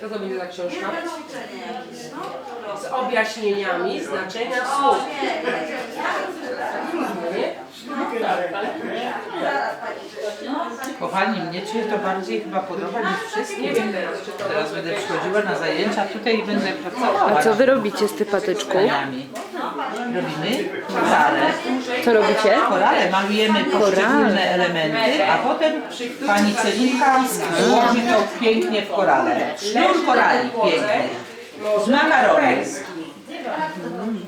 Co to będzie za książka? Z objaśnieniami znaczenia słów. Nie? Kochani, mnie się to bardziej chyba podoba niż wszystkim. Nie wiem teraz, czy to Teraz będę przychodziła na zajęcia tutaj i będę pracowała. A co wy robicie z tej patyczką? Zdaniami. Robimy korale. Co robicie? Korale malujemy poszczególne elementy, a potem pani Celinka złoży to pięknie w korale. Sznur korali piękny. Z makaronem.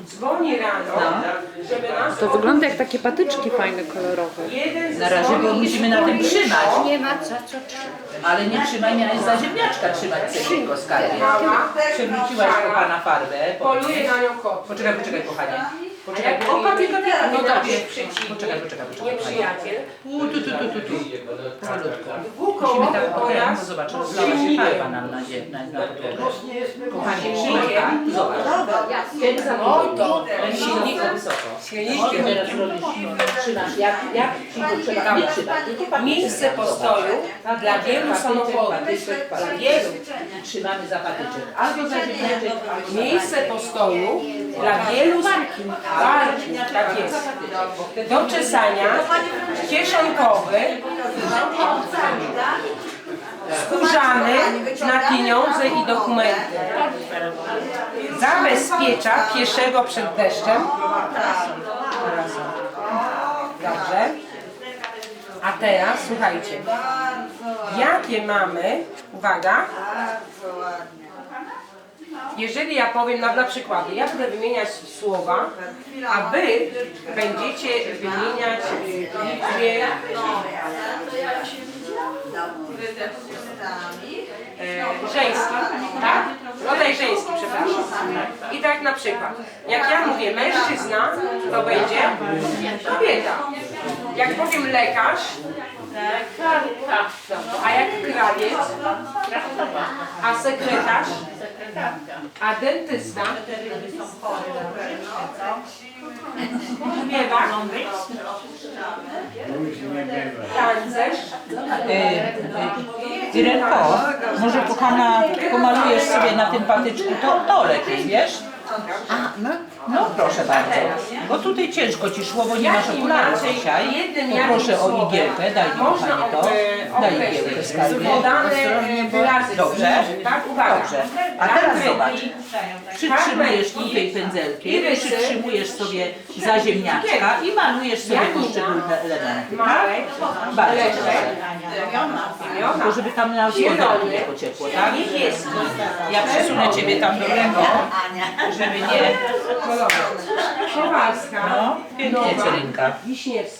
Dzwoni rano, żeby nas To wygląda jak takie patyczki fajne, kolorowe. Na razie, bo musimy na tym trzymać. Nie ma co, co. Ale nie trzymaj, miałeś za ziemniaczka trzymać Celinko skarbie. Przewróciłaś po pana farbę. poluje na nią kot. Poczekaj, poczekaj kochanie. Poczekaj, Jak o kopie, kopie, no kopie. przeciwnik, Poczekaj, poczekaj, poczekaj. nieprzyjaciel, U, tu, tu, tu, tu, tu. Powolutku. Musimy tak okręt, bo pojazd zobacz, z rozlała się silnikiem. farba nam na, zie- na, na podłogę. Kochanie, tak, zobacz. Za Oto, silnika wysoko. silnikiem. Teraz robisz, trzymasz, jak, jak ci to trzeba, nie tylko patyczek. Miejsce postoju dla wielu Patyczek, samochodów. patyczek, Dla patyczek. wielu. Trzymamy za patyczek. Albo za ziemniaczek, albo Miejsce postoju dla wielu parking, tak jest. Do czesania, kieszonkowy, skórzany na pieniądze i dokumenty. Zabezpiecza pieszego przed deszczem. Dobrze. A teraz słuchajcie, jakie mamy, uwaga, jeżeli ja powiem na, na przykłady, ja będę wymieniać słowa, a wy będziecie wymieniać y, liczbie e, tak? Rodzaj żeński, przepraszam. I tak na przykład, jak ja mówię mężczyzna, to będzie kobieta. Jak powiem lekarz, a jak krawiec, a sekretarz, a dentysta, śpiewak, tancerz, Irenko, może kochana pomalujesz sobie na tym patyczku, to, to lepiej, wiesz? No proszę bardzo, bo tutaj ciężko ci szło, bo nie masz okularów dzisiaj. To proszę o igiełkę, daj mi kochanie to. Daj igiełkę skarbie. podane wyrazy. Dobrze? Tak, uwaga. Dobrze. A teraz Tak, zobacz. ręki. Przytrzymujesz tutaj pędzelkiem, przytrzymujesz sobie za ziemniaczka i malujesz sobie poszczególne elementy, tak? Marek, Bardzo proszę. Tylko żeby tam na wodę nie pociekło, tak? niebieski, Ja przesunę Ciebie tam do tego, żeby nie... Kowalska, No, pięknie Nowa. Wiśniewska.